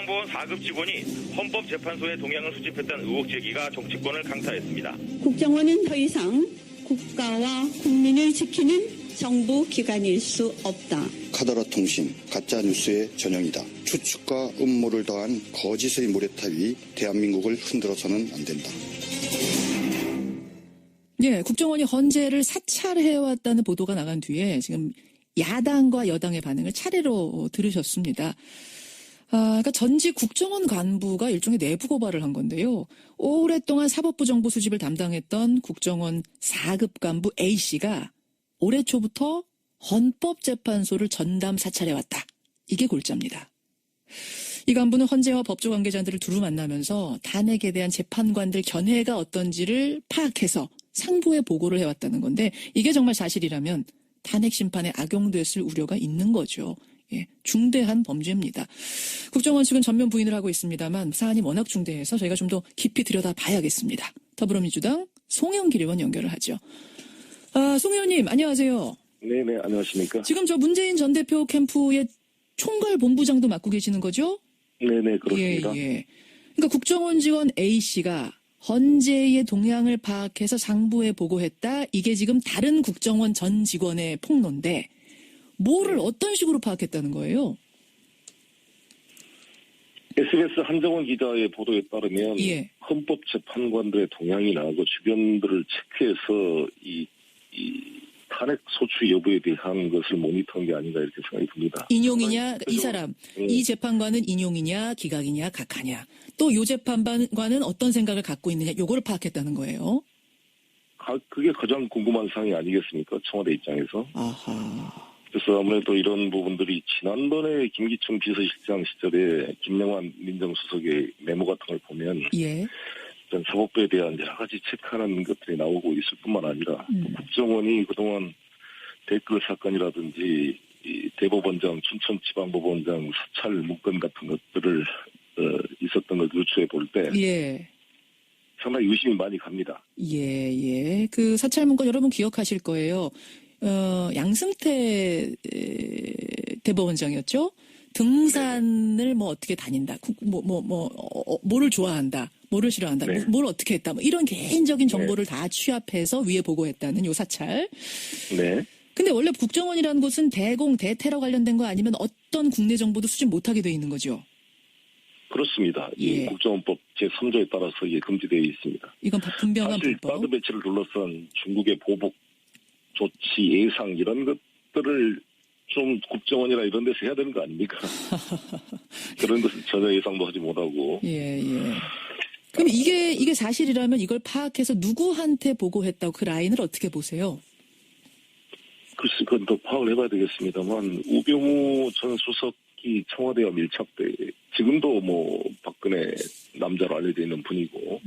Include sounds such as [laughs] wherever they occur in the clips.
국가정보원 4급 직원이 헌법재판소의 동향을 수집했다는 의혹 제기가 정치권을 강타했습니다. 국정원은 더 이상 국가와 국민을 지키는 정부 기관일 수 없다. 카더라 통신 가짜 뉴스의 전형이다. 추측과 음모를 더한 거짓의 모래탑이 대한민국을 흔들어서는 안 된다. 예, 국정원이 헌재를 사찰해왔다는 보도가 나간 뒤에 지금 야당과 여당의 반응을 차례로 들으셨습니다. 아, 그러니까 전직 국정원 간부가 일종의 내부 고발을 한 건데요. 오랫동안 사법부 정보 수집을 담당했던 국정원 4급 간부 A씨가 올해 초부터 헌법재판소를 전담 사찰해 왔다. 이게 골자입니다. 이 간부는 헌재와 법조 관계자들을 두루 만나면서 탄핵에 대한 재판관들 견해가 어떤지를 파악해서 상부에 보고를 해왔다는 건데 이게 정말 사실이라면 탄핵 심판에 악용됐을 우려가 있는 거죠. 예, 중대한 범죄입니다. 국정원 측은 전면 부인을 하고 있습니다만 사안이 워낙 중대해서 저희가 좀 더 깊이 들여다 봐야겠습니다. 더불어민주당 송영길 의원 연결을 하죠. 아, 송 의원님 안녕하세요. 네네, 안녕하십니까. 지금 저 문재인 전 대표 캠프의 총괄 본부장도 맡고 계시는 거죠? 네네, 그렇습니다. 예, 예. 그러니까 국정원 직원 A 씨가 헌재의 동향을 파악해서 상부에 보고했다. 이게 지금 다른 국정원 전 직원의 폭로인데 뭐를 네. 어떤 식으로 파악했다는 거예요? SBS 한정원 기자의 보도에 따르면 예. 헌법재판관들의 동향이 나고 주변들을 체크해서 이, 이 탄핵 소추 여부에 대한 것을 모니터한 게 아닌가 이렇게 생각이 듭니다. 인용이냐 이 사람 예. 이 재판관은 인용이냐 기각이냐 각하냐 또 요 재판관은 어떤 생각을 갖고 있느냐 요거를 파악했다는 거예요. 가- 그게 가장 궁금한 사항이 아니겠습니까? 청와대 입장에서. 아하. 그래서 아무래도 이런 부분들이 지난번에 김기춘 비서실장 시절에 김영환 민정수석의 메모 같은 걸 보면 예. 전 사법부에 대한 여러 가지 체크하는 것들이 나오고 있을 뿐만 아니라 음. 또 국정원이 그동안 댓글 사건이라든지 이 대법원장 춘천지방법원장 사찰 문건 같은 것들을 어, 있었던 걸 유추해 볼때 예. 상당히 의심이 많이 갑니다. 예, 예. 그 사찰 문건 여러분 기억하실 거예요. 어, 양승태 에, 대법원장이었죠? 등산을 뭐 어떻게 다닌다. 국- 뭐, 뭐, 뭐, 어, 어, 뭐를 좋아한다. 뭐를 싫어한다. 네. 뭐- 뭘 어떻게 했다. 뭐 이런 개인적인 정보를 다 취합해서 위에 보고했다는 요 사찰. 네. 근데 원래 국정원이라는 곳은 대공, 대테러 관련된 거 아니면 어떤 국내 정보도 수집 못하게 돼 있는 거죠. 그렇습니다. 예. 이 국정원법 제3조에 따라서 이게 금지되어 있습니다. 이건 분명한 사실 불법. 사드 배치를 둘러싼 중국의 보복 조치 예상 이런 것들을 좀 국정원이나 이런 데서 해야 되는 거 아닙니까? [laughs] 그런 것을 전혀 예상도 하지 못하고 예, 예. 그럼 이게, 이게 사실이라면 이걸 파악해서 누구한테 보고했다고 그 라인을 어떻게 보세요? 글쎄 그건 더 파악을 해봐야 되겠습니다만 우병우 전 수석이 청와대와 밀착돼 지금도 뭐 박근혜 남자로 알려져 있는 분이고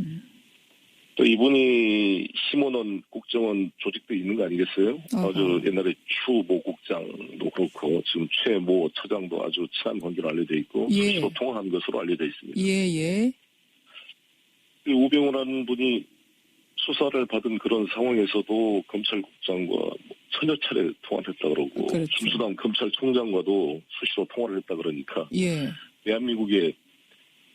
또 이분이 심원원 국정원 조직도 있는 거 아니겠어요? 어허. 아주 옛날에 추모 국장도 그렇고 지금 최모 처장도 아주 친한 관계로 알려져 있고 예. 수시로 통화한 것으로 알려져 있습니다. 예, 예. 이 우병우라는 분이 수사를 받은 그런 상황에서도 검찰국장과 뭐 천여 차례 통화를 했다 그러고 그렇죠. 김수남 검찰총장과도 수시로 통화를 했다 그러니까 예. 대한민국에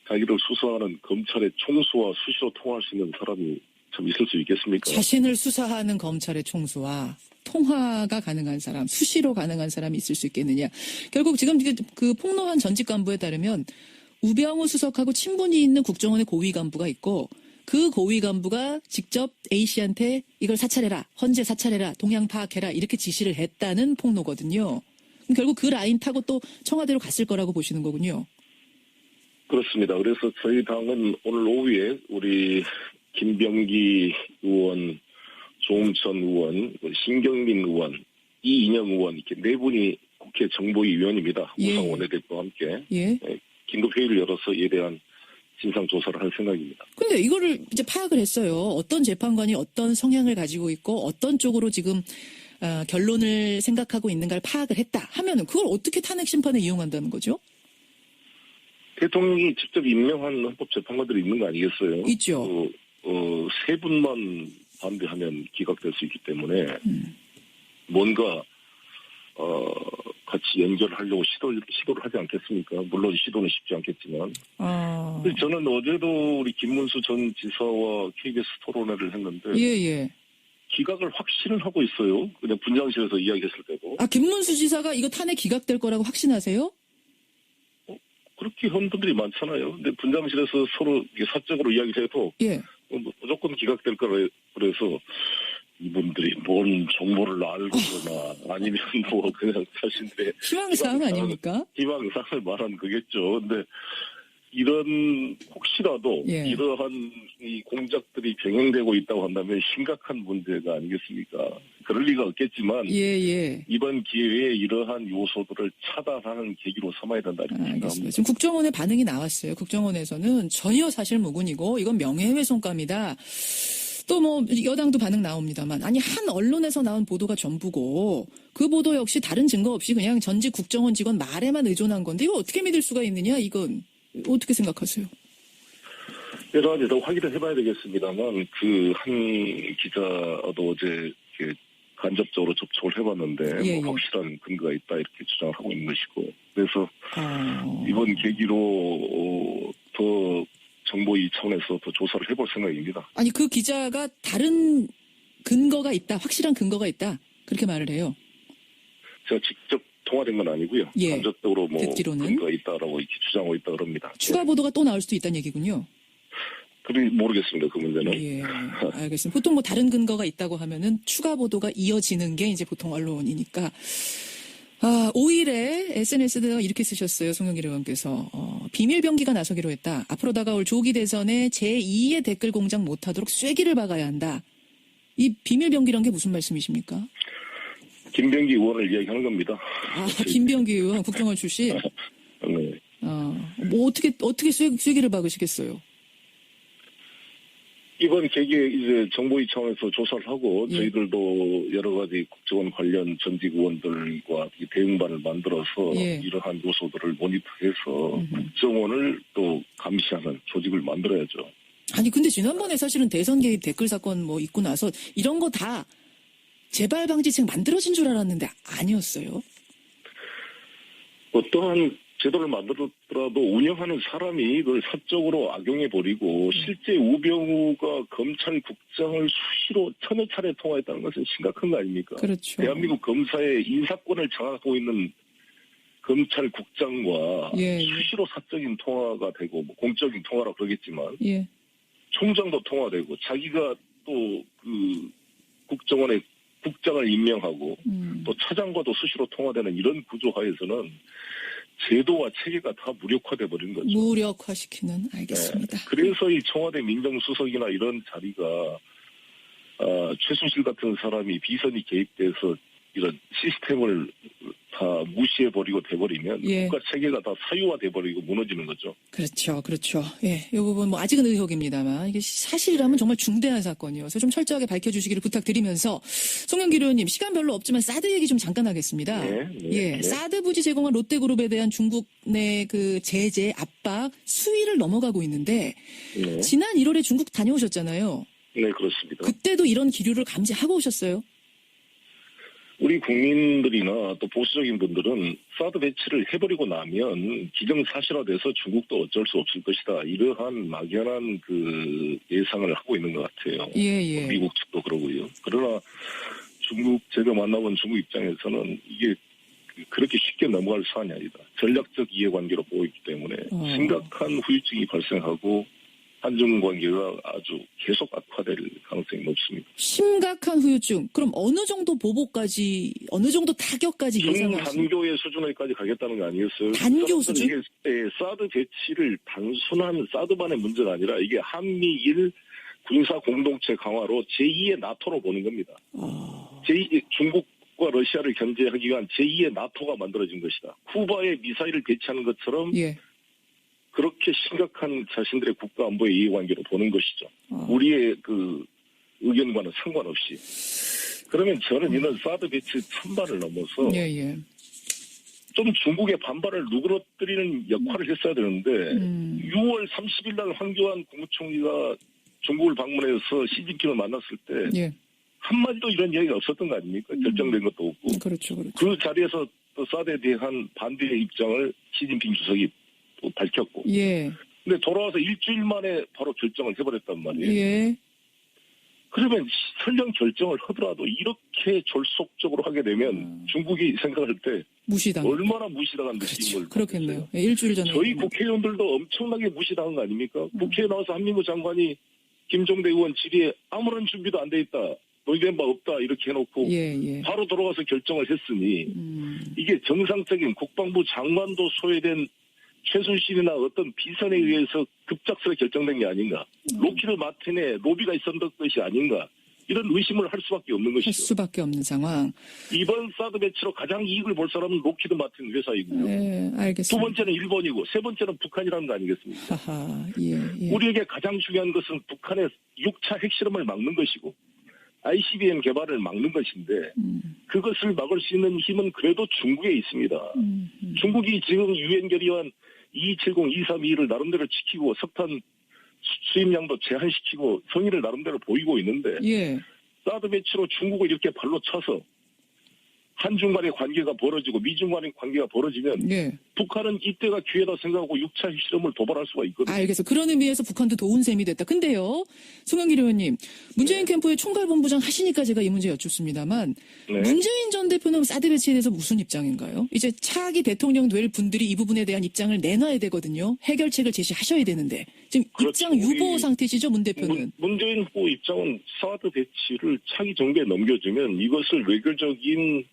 자기를 수사하는 검찰의 총수와 수시로 통화할 수 있는 사람이 참 있을 수 있겠습니까? 자신을 수사하는 검찰의 총수와 통화가 가능한 사람, 수시로 가능한 사람이 있을 수 있겠느냐. 결국 지금 그, 그 폭로한 전직 간부에 따르면 우병우 수석하고 친분이 있는 국정원의 고위 간부가 있고 그 고위 간부가 직접 A씨한테 이걸 사찰해라, 헌재 사찰해라, 동향 파악해라 이렇게 지시를 했다는 폭로거든요. 그럼 결국 그 라인 타고 또 청와대로 갔을 거라고 보시는 거군요. 그렇습니다. 그래서 저희 당은 오늘 오후에 우리 김병기 의원, 조음천 의원, 신경민 의원, 이인영 의원 이렇게 네 분이 국회 정보위 위원입니다. 예. 우상 원내대표와 함께 예. 긴급 회의를 열어서 이에 대한 진상 조사를 할 생각입니다. 근데 이거를 이제 파악을 했어요. 어떤 재판관이 어떤 성향을 가지고 있고 어떤 쪽으로 지금 어, 결론을 생각하고 있는가를 파악을 했다 하면은 그걸 어떻게 탄핵 심판에 이용한다는 거죠? 대통령이 직접 임명한 헌법재판관들이 있는 거 아니겠어요? 있죠. 그, 어, 세 분만 반대하면 기각될 수 있기 때문에 음. 뭔가 어, 같이 연결하려고 시도, 시도를 하지 않겠습니까? 물론 시도는 쉽지 않겠지만. 아, 근데 저는 어제도 우리 김문수 전 지사와 KBS 토론회를 했는데 예, 예. 기각을 확신을 하고 있어요. 그냥 분장실에서 이야기했을 때도. 아, 김문수 지사가 이거 탄핵 기각될 거라고 확신하세요? 그렇게 한 분들이 많잖아요. 근데 분장실에서 서로 사적으로 이야기를 해도 예. 어, 뭐 무조건 기각될 거라 그래서 이분들이 뭔 정보를 알고 그러나 [laughs] 아니면 뭐 그냥 자신들의 희망사항 아닙니까? 희망상을 말한 거겠죠. 근데 이런 혹시라도 예. 이러한 이 공작들이 병행되고 있다고 한다면 심각한 문제가 아니겠습니까? 그럴 리가 없겠지만 예, 예. 이번 기회에 이러한 요소들을 차단하는 계기로 삼아야 된다 이렇게 아. 생각합니다. 지금 국정원의 반응이 나왔어요. 국정원에서는 전혀 사실 무근이고 이건 명예훼손감이다. 또 뭐 여당도 반응 나옵니다만 아니 한 언론에서 나온 보도가 전부고 그 보도 역시 다른 증거 없이 그냥 전직 국정원 직원 말에만 의존한 건데 이거 어떻게 믿을 수가 있느냐 이건 어떻게 생각하세요? 여러 가지 더 확인을 해봐야 되겠습니다만 그 한 기자도 어제 간접적으로 접촉을 해봤는데 예, 뭐 예. 확실한 근거가 있다 이렇게 주장을 하고 있는 것이고 그래서 어, 이번 계기로 어, 더 정보 이 차원에서 더 조사를 해볼 생각입니다. 아니 그 기자가 다른 근거가 있다 확실한 근거가 있다 그렇게 말을 해요. 제가 직접 통화된 건 아니고요. 예. 간접적으로 뭐 듣기로는. 근거가 있다라고 이렇게 주장하고 있다 그럽니다. 추가 예. 보도가 또 나올 수도 있다는 얘기군요. 그리 모르겠습니다. 그 문제는. 예, [laughs] 알겠습니다. 보통 뭐 다른 근거가 있다고 하면은 추가 보도가 이어지는 게 이제 보통 언론이니까. 아, 5일에 SNS에 이렇게 쓰셨어요. 송영길 의원께서. 어, 비밀 병기가 나서기로 했다. 앞으로 다가올 조기 대선에 제2의 댓글 공작 못하도록 쐐기를 박아야 한다. 이 비밀 병기란 게 무슨 말씀이십니까? 김병기 의원을 이야기하는 겁니다. 아, 김병기 의원 국정원 출신. [laughs] 네. 어, 뭐 어떻게 어떻게 쐐, 쐐기를 박으시겠어요? 이번 계기에 이제 정보위 차원에서 조사를 하고 예. 저희들도 여러 가지 국정원 관련 전직 의원들과 이 대응반을 만들어서 예. 이러한 요소들을 모니터해서 음흠. 국정원을 또 감시하는 조직을 만들어야죠. 아니 근데 지난번에 사실은 대선 개입 댓글 사건 뭐 있고 나서 이런 거 다 재발 방지책 만들어진 줄 알았는데 아니었어요. 어떠한 제도를 만들었더라도 운영하는 사람이 그걸 사적으로 악용해버리고 네. 실제 우병우가 검찰국장을 수시로 천여 차례 통화했다는 것은 심각한 거 아닙니까? 그렇죠. 대한민국 검사의 인사권을 장악하고 있는 검찰국장과 예, 예. 수시로 사적인 통화가 되고 뭐 공적인 통화라 그러겠지만 예. 총장도 통화되고 자기가 또 그 국정원의 국장을 임명하고 음. 또 차장과도 수시로 통화되는 이런 구조 하에서는 제도와 체계가 다 무력화돼 버린 거죠. 무력화시키는 알겠습니다. 네. 그래서 이 청와대 민정수석이나 이런 자리가 아, 최순실 같은 사람이 비선이 개입돼서 이런 시스템을 다 무시해버리고 돼버리면 예. 국가 체계가 다 사유화돼버리고 무너지는 거죠. 그렇죠, 그렇죠. 예, 이 부분 뭐 아직은 의혹입니다만 이게 사실이라면 정말 중대한 사건이어서 좀 철저하게 밝혀주시기를 부탁드리면서 송영길 의원님 시간 별로 없지만 사드 얘기 좀 잠깐 하겠습니다. 네, 네, 예, 네. 사드 부지 제공한 롯데그룹에 대한 중국 내 그 제재 압박 수위를 넘어가고 있는데 네, 지난 1월에 중국 다녀오셨잖아요. 네 그렇습니다. 그때도 이런 기류를 감지하고 오셨어요? 우리 국민들이나 또 보수적인 분들은 사드 배치를 해버리고 나면 기정사실화돼서 중국도 어쩔 수 없을 것이다. 이러한 막연한 그 예상을 하고 있는 것 같아요. 예, 예. 미국 측도 그러고요. 그러나 중국 제가 만나본 중국 입장에서는 이게 그- 그렇게 쉽게 넘어갈 사안이 아니다. 전략적 이해관계로 보이기 때문에 어. 심각한 후유증이 발생하고 한중 관계가 아주 계속 악화될 가능성이 높습니다. 심각한 후유증. 그럼 어느 정도 보복까지, 어느 정도 타격까지 예상하시 중단교의 수준에까지 가겠다는 거 아니겠어요? 단교 수준? 이게 예, 사드 배치를 단순한 사드만의 문제가 아니라 이게 한미일 군사 공동체 강화로 제2의 나토로 보는 겁니다. 어, 제2 중국 과 러시아를 견제하기 위한 제2의 나토가 만들어진 것이다. 쿠바에 미사일을 배치하는 것처럼 예. 그렇게 심각한 자신들의 국가 안보의 이해관계로 보는 것이죠. 어. 우리의 그 의견과는 상관없이. 그러면 저는 이런 사드 배치 천반을 넘어서 예, 예. 좀 중국의 반발을 누그러뜨리는 역할을 했어야 되는데 음. 6월 30일 날 황교안 국무총리가 중국을 방문해서 시진핑을 만났을 때 예. 한마디도 이런 이야기가 없었던 거 아닙니까? 결정된 것도 없고 그렇죠, 그렇죠. 그 자리에서 또 사드에 대한 반대의 입장을 시진핑 주석이 또 밝혔고 예. 근데 돌아와서 일주일 만에 바로 결정을 해버렸단 말이에요. 예. 그러면 설령 결정을 하더라도 이렇게 졸속적으로 하게 되면 음. 중국이 생각할 때 무시당. 얼마나 무시당한 그렇죠. 느낌을 그렇겠네요. 예, 일주일 전에. 저희 국회의원들도 엄청나게 무시당한 거 아닙니까? 음. 국회에 나와서 한민구 장관이 김종대 의원 질의에 아무런 준비도 안 돼 있다. 논의된 바 없다. 이렇게 해놓고 예, 예. 바로 돌아가서 결정을 했으니 음. 이게 정상적인 국방부 장관도 소외된 최순실이나 어떤 비선에 의해서 급작스레 결정된 게 아닌가. 음. 로키드 마틴의 로비가 있었던 것이 아닌가. 이런 의심을 할 수밖에 없는 할 것이죠. 수밖에 없는 상황. 이번 사드 배치로 가장 이익을 볼 사람은 로키드 마틴 회사이고요. 예, 두 알겠습니다. 번째는 일본이고 세 번째는 북한이라는 거 아니겠습니까? 하하, 예, 예. 우리에게 가장 중요한 것은 북한의 6차 핵실험을 막는 것이고 ICBM 개발을 막는 것인데 음, 그것을 막을 수 있는 힘은 그래도 중국에 있습니다. 음, 음. 중국이 지금 유엔 결의안 2270, 232를 나름대로 지키고 석탄 수- 수입량도 제한시키고 성의를 나름대로 보이고 있는데 예, 사드 배치로 중국을 이렇게 발로 차서 한중 간의 관계가 벌어지고 미중 간의 관계가 벌어지면 예. 북한은 이때가 기회다 생각하고 6차 핵실험을 도발할 수가 있거든요. 알겠어. 그런 의미에서 북한도 도운 셈이 됐다. 근데요, 송영길 의원님, 문재인 캠프의 총괄본부장 하시니까 제가 이 문제 여쭙습니다만, 네. 문재인 전 대표는 사드 배치에 대해서 무슨 입장인가요? 이제 차기 대통령 될 분들이 이 부분에 대한 입장을 내놔야 되거든요. 해결책을 제시하셔야 되는데 지금 그렇죠. 입장 유보 상태시죠, 문 대표는? 문, 문재인 후보 입장은 사드 배치를 차기 정부에 넘겨주면 이것을 외교적인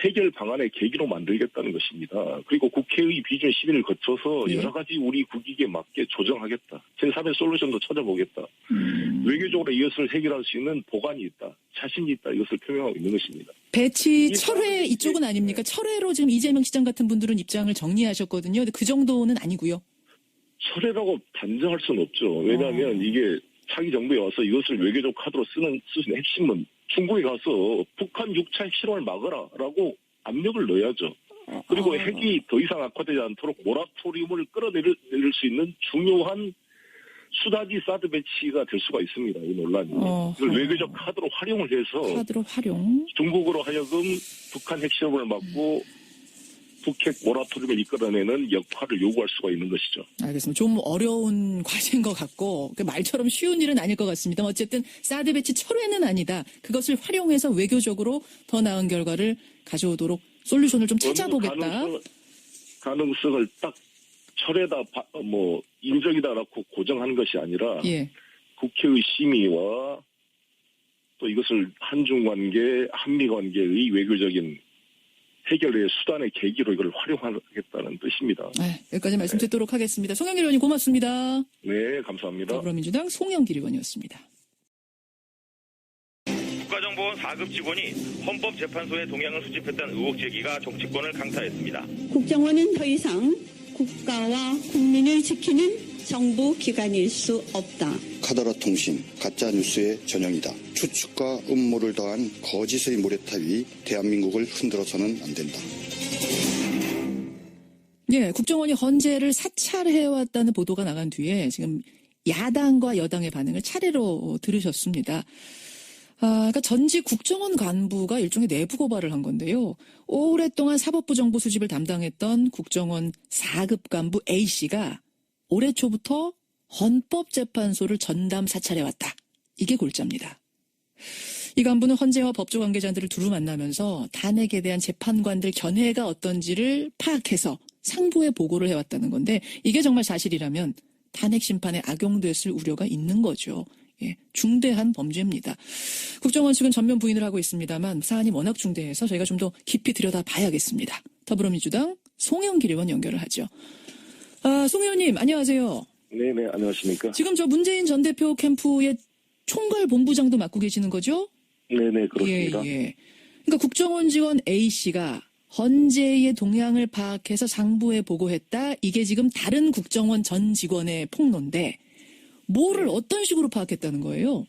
해결 방안의 계기로 만들겠다는 것입니다. 그리고 국회의 비준 심의를 거쳐서 예. 여러 가지 우리 국익에 맞게 조정하겠다. 제3의 솔루션도 찾아보겠다. 음. 외교적으로 이것을 해결할 수 있는 보관이 있다. 자신이 있다. 이것을 표명하고 있는 것입니다. 배치 이 철회 이쪽은 아닙니까? 철회로 지금 이재명 시장 같은 분들은 입장을 정리하셨거든요. 근데 그 정도는 아니고요. 철회라고 단정할 수는 없죠. 왜냐하면 어. 이게 차기 정부에 와서 이것을 외교적 카드로 쓰는 쓰는 핵심은 중국에 가서 북한 6차 핵실험을 막아라라고 압력을 넣어야죠. 그리고 아. 핵이 더 이상 악화되지 않도록 모라토리움을 끌어내릴 내릴 수 있는 중요한 수다지 사드 배치가 될 수가 있습니다. 이 논란이. 어허. 이걸 외교적 카드로 활용을 해서 카드로 활용. 중국으로 하여금 북한 핵실험을 막고 북핵 모라토리움을 이끌어내는 역할을 요구할 수가 있는 것이죠. 알겠습니다. 좀 어려운 [laughs] 과제인 것 같고 그 말처럼 쉬운 일은 아닐 것 같습니다. 어쨌든 사드 배치 철회는 아니다. 그것을 활용해서 외교적으로 더 나은 결과를 가져오도록 솔루션을 좀 찾아보겠다. 가능성을, 가능성을 딱 철회다 바- 뭐 인정이다라고 고정하는 것이 아니라 예. 국회의 심의와 또 이것을 한중 관계, 한미 관계의 외교적인 해결의 수단의 계기로 이걸 활용하겠다는 뜻입니다. 아, 여기까지 말씀 듣도록 하겠습니다. 송영길 의원님 고맙습니다. 네, 감사합니다. 더불어민주당 송영길 의원이었습니다. 국가정보원 4급 직원이 헌법재판소에 동향을 수집했다는 의혹 제기가 정치권을 강타했습니다. 국정원은 더 이상 국가와 국민을 지키는 정부 기관일 수 없다. 카더라 통신 가짜 뉴스의 전형이다. 추측과 음모를 더한 거짓의 모래탑이 대한민국을 흔들어서는 안 된다. 예, 국정원이 헌재를 사찰해왔다는 보도가 나간 뒤에 지금 야당과 여당의 반응을 차례로 들으셨습니다. 아, 그러니까 전직 국정원 간부가 일종의 내부 고발을 한 건데요. 오랫동안 사법부 정보 수집을 담당했던 국정원 4급 간부 A씨가 올해 초부터 헌법재판소를 전담 사찰해왔다. 이게 골자입니다. 이 간부는 헌재와 법조 관계자들을 두루 만나면서 탄핵에 대한 재판관들 견해가 어떤지를 파악해서 상부에 보고를 해왔다는 건데 이게 정말 사실이라면 탄핵 심판에 악용됐을 우려가 있는 거죠. 예, 중대한 범죄입니다. 국정원 측은 전면 부인을 하고 있습니다만 사안이 워낙 중대해서 저희가 좀 더 깊이 들여다 봐야겠습니다. 더불어민주당 송영길 의원 연결을 하죠. 아, 송 의원님 안녕하세요. 네, 네, 안녕하십니까? 지금 저 문재인 전 대표 캠프의 총괄 본부장도 맡고 계시는 거죠? 네, 네, 그렇습니다. 예, 예. 그러니까 국정원 직원 A 씨가 헌재의 동향을 파악해서 상부에 보고했다. 이게 지금 다른 국정원 전 직원의 폭로인데 뭐를 어떤 식으로 파악했다는 거예요?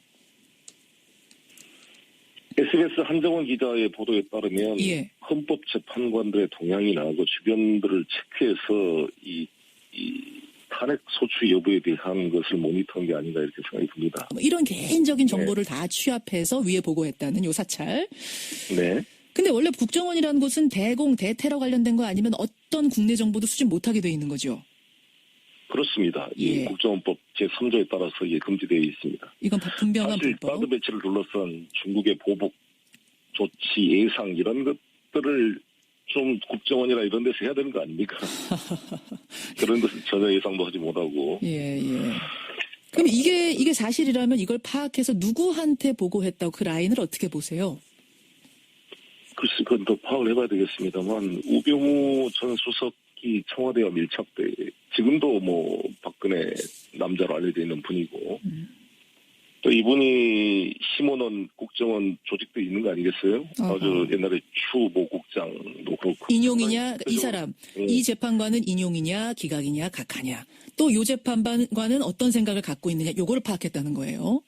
SBS 한정원 기자의 보도에 따르면 예. 헌법재판관들의 동향이나 그 주변들을 체크해서 이, 이 탄핵 소추 여부에 대한 것을 모니터한 게 아닌가 이렇게 생각이 듭니다. 뭐 이런 개인적인 정보를 다 취합해서 위에 보고했다는 요 사찰. 네. 근데 원래 국정원이라는 곳은 대공, 대테러 관련된 거 아니면 어떤 국내 정보도 수집 못하게 돼 있는 거죠. 그렇습니다. 이 예. 국정원법 제3조에 따라서 이게 금지되어 있습니다. 이건 분명한 사실 불법. 사드 배치를 둘러싼 중국의 보복 조치 예상 이런 것들을 좀 국정원이나 이런 데서 해야 되는 거 아닙니까? [laughs] 그런 것을 전혀 예상도 하지 못하고 예, 예. 그럼 이게 이게 사실이라면 이걸 파악해서 누구한테 보고했다고 그 라인을 어떻게 보세요? 글쎄 그건 더 파악을 해봐야 되겠습니다만 우병우 전 수석이 청와대와 밀착돼 지금도 뭐 박근혜 남자로 알려져 있는 분이고 또 이분이 심어놓은 국정원 조직도 있는 거 아니겠어요? 어허. 아주 옛날에 추모 국장도 그렇고 인용이냐 이 그래서, 사람 예. 이 재판관은 인용이냐 기각이냐 각하냐 또 요 재판관은 어떤 생각을 갖고 있느냐 요거를 파악했다는 거예요.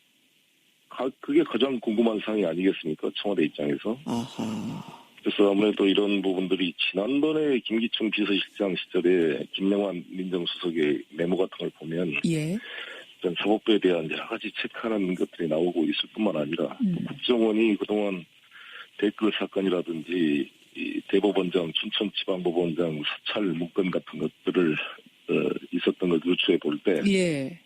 가- 그게 가장 궁금한 사항이 아니겠습니까? 청와대 입장에서. 아하. 그래서 아무래도 이런 부분들이 지난번에 김기춘 비서실장 시절에 김명환 민정수석의 메모 같은 걸 보면 예. 사법부에 대한 여러 가지 체크하는 것들이 나오고 있을 뿐만 아니라 음. 국정원이 그동안 댓글 사건이라든지 이 대법원장, 춘천지방법원장 사찰 문건 같은 것들을 어, 있었던 걸 유추해 볼때 예.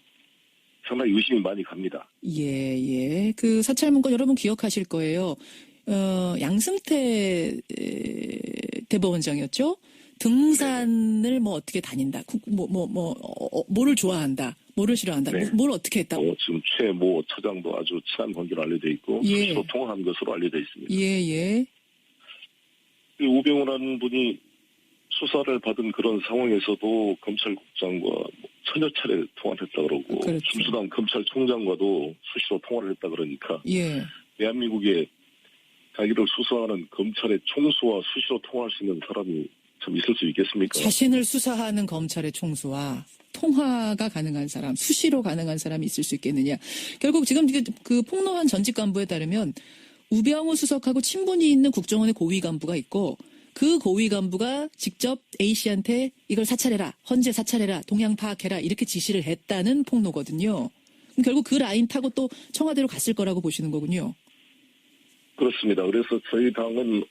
상당히 의심이 많이 갑니다. 예, 예. 그 사찰 문건 여러분 기억하실 거예요. 어, 양승태 에, 대법원장이었죠? 등산을 뭐 어떻게 다닌다. 국- 뭐, 뭐, 뭐, 어, 어, 뭐를 좋아한다. 뭐를 싫어한다. 네. 뭐- 뭘 어떻게 했다. 어, 지금 최모 처장도 아주 친한 관계로 알려져 있고 예. 통화한 것으로 알려져 있습니다. 예, 예. 이 우병우라는 분이 수사를 받은 그런 상황에서도 검찰국장과 뭐 천여 차례 통화를 했다 그러고 그렇죠. 김수남 검찰총장과도 수시로 통화를 했다 그러니까 예. 대한민국에 자기를 수사하는 검찰의 총수와 수시로 통화할 수 있는 사람이 참 있을 수 있겠습니까? 자신을 수사하는 검찰의 총수와 통화가 가능한 사람, 수시로 가능한 사람이 있을 수 있겠느냐. 결국 지금 이게 그 폭로한 전직 간부에 따르면 우병우 수석하고 친분이 있는 국정원의 고위 간부가 있고 그 고위 간부가 직접 A 씨한테 이걸 사찰해라, 헌재 사찰해라, 동향 파악해라 이렇게 지시를 했다는 폭로거든요. 그럼 결국 그 라인 타고 또 청와대로 갔을 거라고 보시는 거군요. 그렇습니다. 그래서 저희 당은